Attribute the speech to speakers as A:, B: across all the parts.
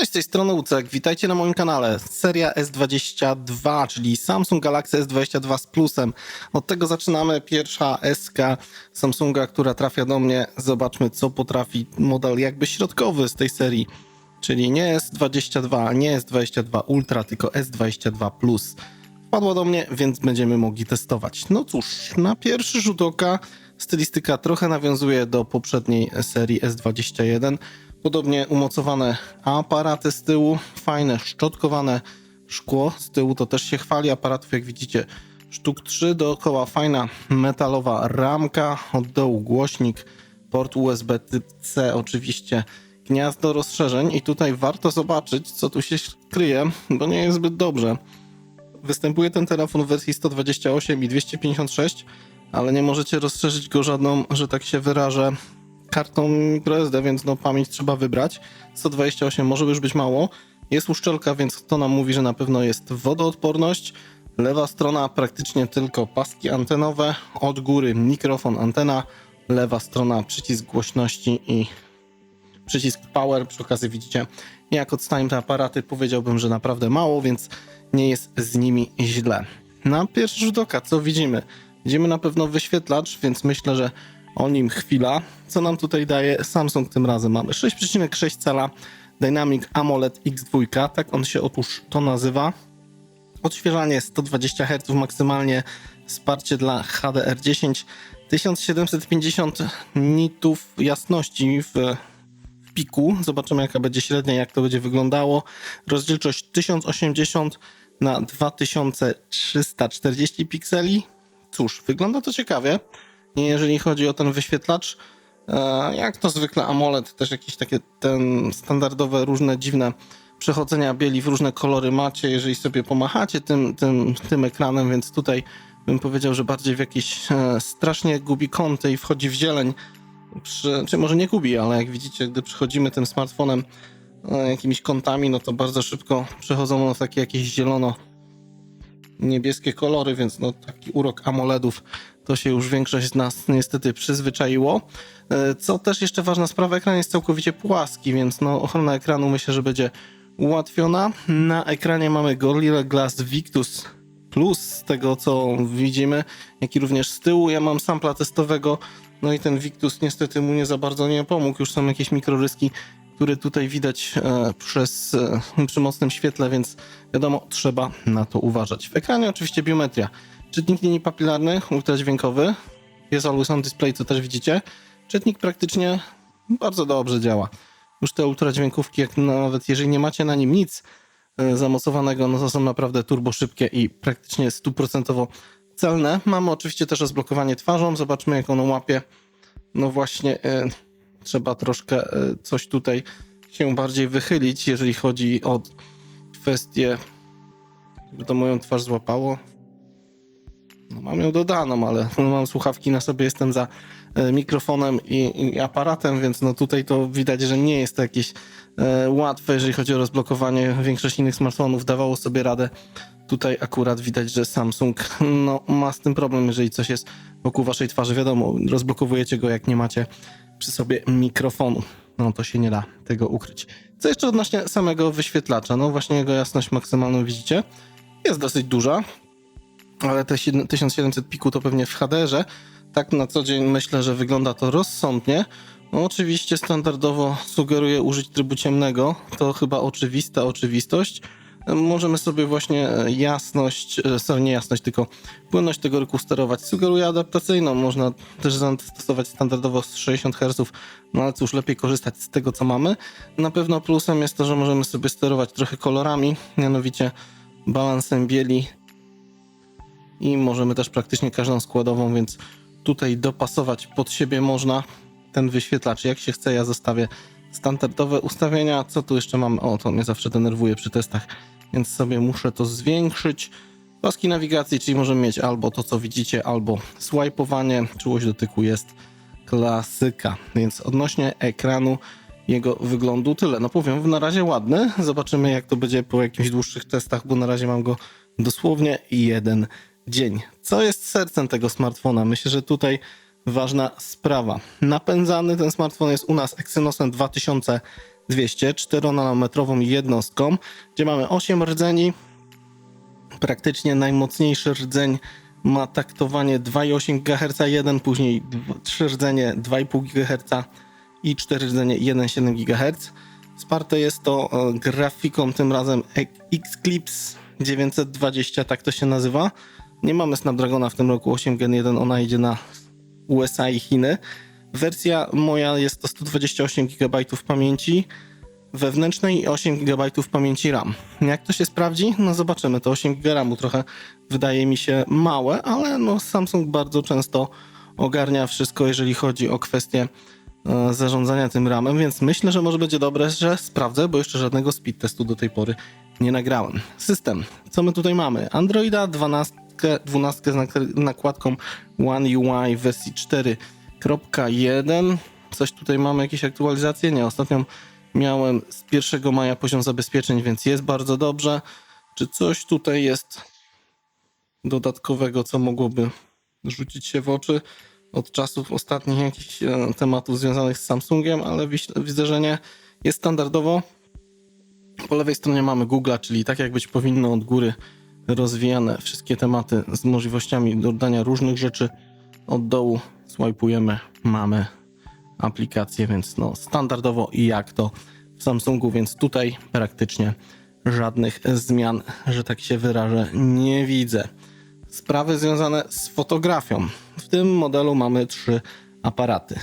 A: Cześć, z tej strony Ucek, witajcie na moim kanale. Seria S22, czyli Samsung Galaxy S22 z plusem. Od tego zaczynamy. Pierwsza SK Samsunga, która trafia do mnie. Zobaczmy, co potrafi model jakby środkowy z tej serii. Czyli nie S22, nie S22 Ultra, tylko S22 Plus. Wpadła do mnie, więc będziemy mogli testować. No cóż, na pierwszy rzut oka stylistyka trochę nawiązuje do poprzedniej serii S21. Podobnie umocowane aparaty z tyłu, fajne szczotkowane szkło z tyłu, to też się chwali. Aparatów, jak widzicie, sztuk 3 dookoła, fajna metalowa ramka, od dołu głośnik, port USB typ C, oczywiście gniazdo rozszerzeń i tutaj warto zobaczyć, co tu się kryje, bo nie jest zbyt dobrze. Występuje ten telefon w wersji 128 i 256, ale nie możecie rozszerzyć go żadną, że tak się wyrażę, kartą microSD, więc no pamięć trzeba wybrać. 128 może już być mało. Jest uszczelka, więc to nam mówi, że na pewno jest wodoodporność. Lewa strona praktycznie tylko paski antenowe, od góry mikrofon, antena, lewa strona przycisk głośności i przycisk power. Przy okazji widzicie, jak odstają te aparaty, powiedziałbym, że naprawdę mało, więc nie jest z nimi źle. Na pierwszy rzut oka, co widzimy? Widzimy na pewno wyświetlacz, więc myślę, że o nim chwila. Co nam tutaj daje Samsung tym razem? Mamy 6,6 cala Dynamic AMOLED X2, tak on się otóż to nazywa. Odświeżanie 120 Hz maksymalnie, wsparcie dla HDR10, 1750 nitów jasności w, piku. Zobaczymy jaka będzie średnia, jak to będzie wyglądało. Rozdzielczość 1080 na 2340 pikseli. Cóż, wygląda to ciekawie. Jeżeli chodzi o ten wyświetlacz, e, jak to zwykle AMOLED, też jakieś takie ten standardowe, różne dziwne przechodzenia bieli w różne kolory macie, jeżeli sobie pomachacie tym, tym, tym ekranem, więc tutaj bym powiedział, że bardziej w jakieś e, strasznie gubi kąty i wchodzi w zieleń. Przy, czy może nie gubi, ale jak widzicie, gdy przychodzimy tym smartfonem e, jakimiś kątami, no to bardzo szybko przechodzą w takie jakieś zielono niebieskie kolory, więc no taki urok AMOLEDów to się już większość z nas niestety przyzwyczaiło. E, co też jeszcze ważna sprawa, ekran jest całkowicie płaski, więc no ochrona ekranu myślę, że będzie ułatwiona. Na ekranie mamy Gorilla Glass Victus Plus z tego co widzimy, jak i również z tyłu. Ja mam sampla testowego, no i ten Victus niestety mu nie za bardzo nie pomógł. Już są jakieś mikroryski, które tutaj widać e, przez, e, przy mocnym świetle, więc wiadomo, trzeba na to uważać. W ekranie oczywiście biometria. Czytnik linii papilarny, ultradźwiękowy. Jest always on display, co też widzicie. Czytnik praktycznie bardzo dobrze działa. Już te ultradźwiękówki, jak nawet jeżeli nie macie na nim nic e, zamocowanego, no to są naprawdę turbo szybkie i praktycznie stuprocentowo celne. Mamy oczywiście też rozblokowanie twarzą. Zobaczmy, jak ono łapie. No właśnie, e, trzeba troszkę e, coś tutaj się bardziej wychylić, jeżeli chodzi o kwestię, żeby to moją twarz złapało. No, mam ją dodaną, ale no, mam słuchawki na sobie, jestem za e, mikrofonem i, i, aparatem, więc no tutaj to widać, że nie jest to jakieś e, łatwe, jeżeli chodzi o rozblokowanie. Większość innych smartfonów dawało sobie radę. Tutaj akurat widać, że Samsung no, ma z tym problem, jeżeli coś jest wokół waszej twarzy. Wiadomo, rozblokowujecie go, jak nie macie przy sobie mikrofonu. No to się nie da tego ukryć. Co jeszcze odnośnie samego wyświetlacza? No właśnie jego jasność maksymalną widzicie. Jest dosyć duża ale te 1700 piku to pewnie w HDR-ze. Tak na co dzień myślę, że wygląda to rozsądnie. No, oczywiście standardowo sugeruję użyć trybu ciemnego, to chyba oczywista oczywistość. Możemy sobie właśnie jasność, e, sorry, nie jasność, tylko płynność tego ryku sterować. Sugeruję adaptacyjną, można też zastosować standardowo z 60 Hz, no ale cóż, lepiej korzystać z tego, co mamy. Na pewno plusem jest to, że możemy sobie sterować trochę kolorami, mianowicie balansem bieli i możemy też praktycznie każdą składową, więc tutaj dopasować pod siebie można ten wyświetlacz. Jak się chce, ja zostawię standardowe ustawienia. Co tu jeszcze mamy? O, to mnie zawsze denerwuje przy testach, więc sobie muszę to zwiększyć. Paski nawigacji, czyli możemy mieć albo to, co widzicie, albo swipeowanie. Czułość dotyku jest klasyka. Więc odnośnie ekranu, jego wyglądu tyle. No powiem, na razie ładny. Zobaczymy, jak to będzie po jakichś dłuższych testach, bo na razie mam go dosłownie jeden dzień. Co jest sercem tego smartfona? Myślę, że tutaj ważna sprawa. Napędzany ten smartfon jest u nas Exynosem 2000 200 4-nanometrową jednostką, gdzie mamy 8 rdzeni. Praktycznie najmocniejszy rdzeń ma taktowanie 2,8 GHz, jeden później 3 rdzenie 2,5 GHz i 4 rdzenie 1,7 GHz. Wsparte jest to e, grafiką tym razem Xclipse 920, tak to się nazywa. Nie mamy Snapdragona w tym roku 8 Gen 1, ona idzie na USA i Chiny. Wersja moja jest to 128 GB pamięci wewnętrznej i 8 GB pamięci RAM. Jak to się sprawdzi? No zobaczymy. To 8 GB RAMu trochę wydaje mi się małe, ale no Samsung bardzo często ogarnia wszystko, jeżeli chodzi o kwestie e, zarządzania tym RAMem, więc myślę, że może będzie dobre, że sprawdzę, bo jeszcze żadnego speed testu do tej pory nie nagrałem. System. Co my tutaj mamy? Androida 12, 12 z nak- nakładką One UI wersji 4.1. Coś tutaj mamy, jakieś aktualizacje? Nie, ostatnią miałem z 1 maja poziom zabezpieczeń, więc jest bardzo dobrze. Czy coś tutaj jest dodatkowego, co mogłoby rzucić się w oczy od czasów ostatnich jakichś e, tematów związanych z Samsungiem, ale widzę, że nie. Jest standardowo. Po lewej stronie mamy Google'a, czyli tak jak być powinno od góry rozwijane wszystkie tematy z możliwościami dodania różnych rzeczy. Od dołu swajpujemy, mamy aplikację, więc no standardowo i jak to w Samsungu, więc tutaj praktycznie żadnych zmian, że tak się wyrażę, nie widzę. Sprawy związane z fotografią. W tym modelu mamy trzy aparaty.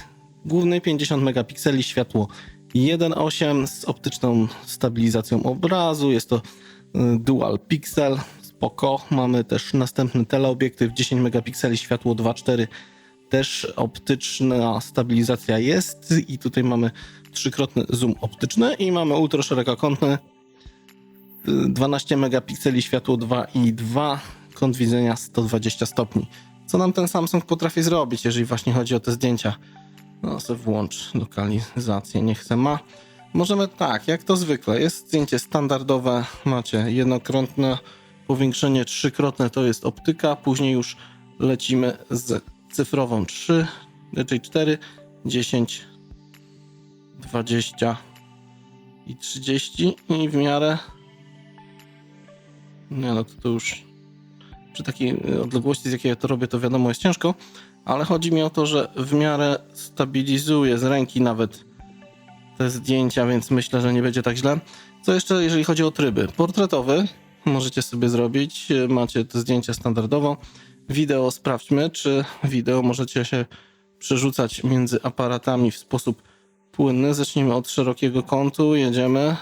A: Główny 50 megapikseli, światło 1.8 z optyczną stabilizacją obrazu. Jest to y, dual pixel, spoko. Mamy też następny teleobiektyw 10 megapikseli, światło 2.4 też optyczna stabilizacja jest i tutaj mamy trzykrotny zoom optyczny i mamy ultraszerokokątny 12 megapikseli, światło 2,2, kąt widzenia 120 stopni. Co nam ten Samsung potrafi zrobić, jeżeli właśnie chodzi o te zdjęcia? No sobie włącz lokalizację, niech se ma. Możemy tak, jak to zwykle, jest zdjęcie standardowe, macie jednokrotne powiększenie, trzykrotne to jest optyka, później już lecimy z cyfrową 3, raczej 4, 10, 20 i 30 i w miarę nie no to, to już przy takiej odległości z jakiej ja to robię to wiadomo jest ciężko, ale chodzi mi o to, że w miarę stabilizuje z ręki nawet te zdjęcia, więc myślę, że nie będzie tak źle. Co jeszcze jeżeli chodzi o tryby? Portretowy możecie sobie zrobić, macie te zdjęcia standardowo. Wideo sprawdźmy, czy wideo możecie się przerzucać między aparatami w sposób płynny. Zacznijmy od szerokiego kątu, jedziemy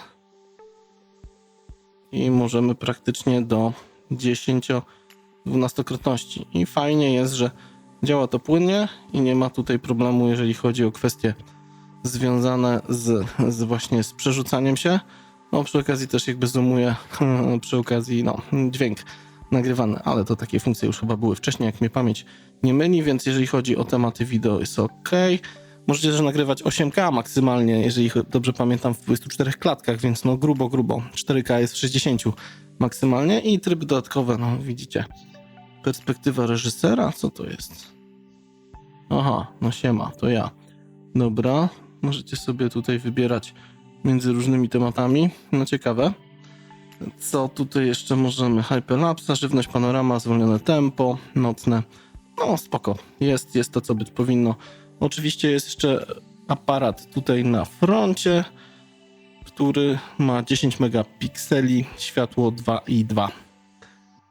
A: i możemy praktycznie do 10-12-krotności. I fajnie jest, że działa to płynnie i nie ma tutaj problemu, jeżeli chodzi o kwestie związane z, z właśnie z przerzucaniem się. No przy okazji też jakby zoomuje przy okazji no dźwięk nagrywany, ale to takie funkcje już chyba były wcześniej, jak mnie pamięć nie myli, więc jeżeli chodzi o tematy wideo jest ok. Możecie też nagrywać 8K maksymalnie, jeżeli dobrze pamiętam, w 24 klatkach, więc no grubo, grubo. 4K jest w 60 maksymalnie i tryby dodatkowe, no widzicie. Perspektywa reżysera, co to jest? Aha, no siema, to ja. Dobra, możecie sobie tutaj wybierać między różnymi tematami. No ciekawe. Co tutaj jeszcze możemy? Hyperlapse, żywność, panorama, zwolnione tempo, nocne. No spoko, jest, jest to co być powinno. Oczywiście jest jeszcze aparat tutaj na froncie, który ma 10 megapikseli, światło 2,2.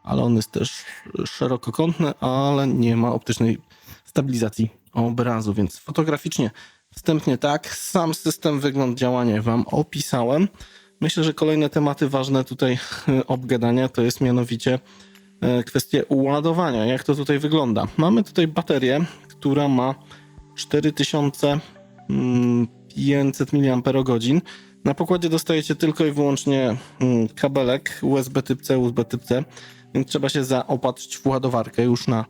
A: Ale on jest też szerokokątny, ale nie ma optycznej stabilizacji obrazu, więc fotograficznie wstępnie tak. Sam system, wygląd działania wam opisałem. Myślę, że kolejne tematy ważne tutaj obgadania to jest mianowicie e, kwestie ładowania. Jak to tutaj wygląda? Mamy tutaj baterię, która ma 4500 mAh. Na pokładzie dostajecie tylko i wyłącznie mm, kabelek USB typ C, USB typ C, więc trzeba się zaopatrzyć w ładowarkę już na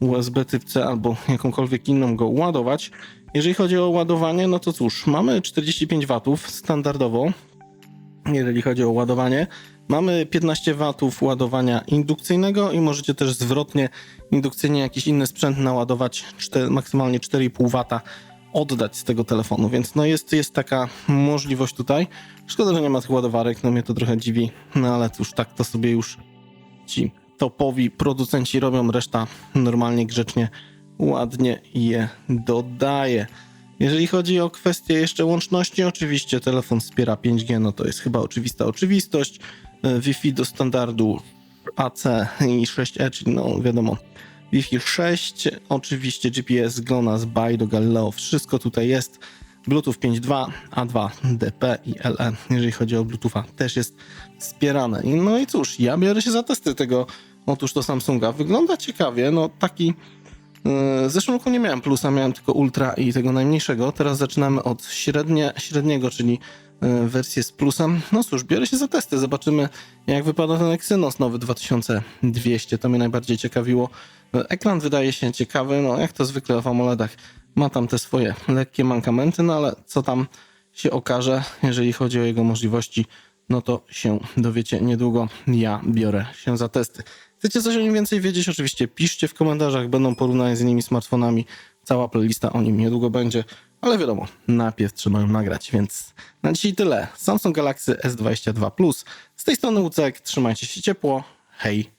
A: USB typ C albo jakąkolwiek inną go ładować. Jeżeli chodzi o ładowanie, no to cóż, mamy 45 W standardowo, jeżeli chodzi o ładowanie. Mamy 15 W ładowania indukcyjnego i możecie też zwrotnie indukcyjnie jakiś inny sprzęt naładować 4, maksymalnie 4,5 W oddać z tego telefonu, więc no jest, jest taka możliwość tutaj. Szkoda, że nie ma tych ładowarek, no mnie to trochę dziwi, no ale cóż, tak to sobie już ci topowi producenci robią, reszta normalnie, grzecznie, ładnie je dodaje. Jeżeli chodzi o kwestię jeszcze łączności, oczywiście telefon wspiera 5G, no to jest chyba oczywista oczywistość. E, Wi-Fi do standardu AC i 6E, czyli no wiadomo, Wi-Fi 6, oczywiście GPS, GLONASS, BIDO, Galileo, wszystko tutaj jest. Bluetooth 5.2, A2, DP i LE, jeżeli chodzi o Bluetootha, też jest wspierane. No i cóż, ja biorę się za testy tego, otóż to Samsunga. Wygląda ciekawie, no taki... Yy, W zeszłym roku nie miałem plusa, miałem tylko ultra i tego najmniejszego. Teraz zaczynamy od średnie, średniego, czyli wersję z plusem. No cóż, biorę się za testy. Zobaczymy, jak wypada ten Exynos nowy 2200. To mnie najbardziej ciekawiło. Yy, Ekran wydaje się ciekawy, no jak to zwykle w AMOLEDach. Ma tam te swoje lekkie mankamenty, no ale co tam się okaże, jeżeli chodzi o jego możliwości, no to się dowiecie niedługo. Ja biorę się za testy. Chcecie coś o nim więcej wiedzieć? Oczywiście piszcie w komentarzach, będą porównania z innymi smartfonami. Cała playlista o nim niedługo będzie, ale wiadomo, najpierw trzeba ją nagrać, więc na dzisiaj tyle. Samsung Galaxy S22 Plus. Z tej strony Łucek, trzymajcie się ciepło. Hej!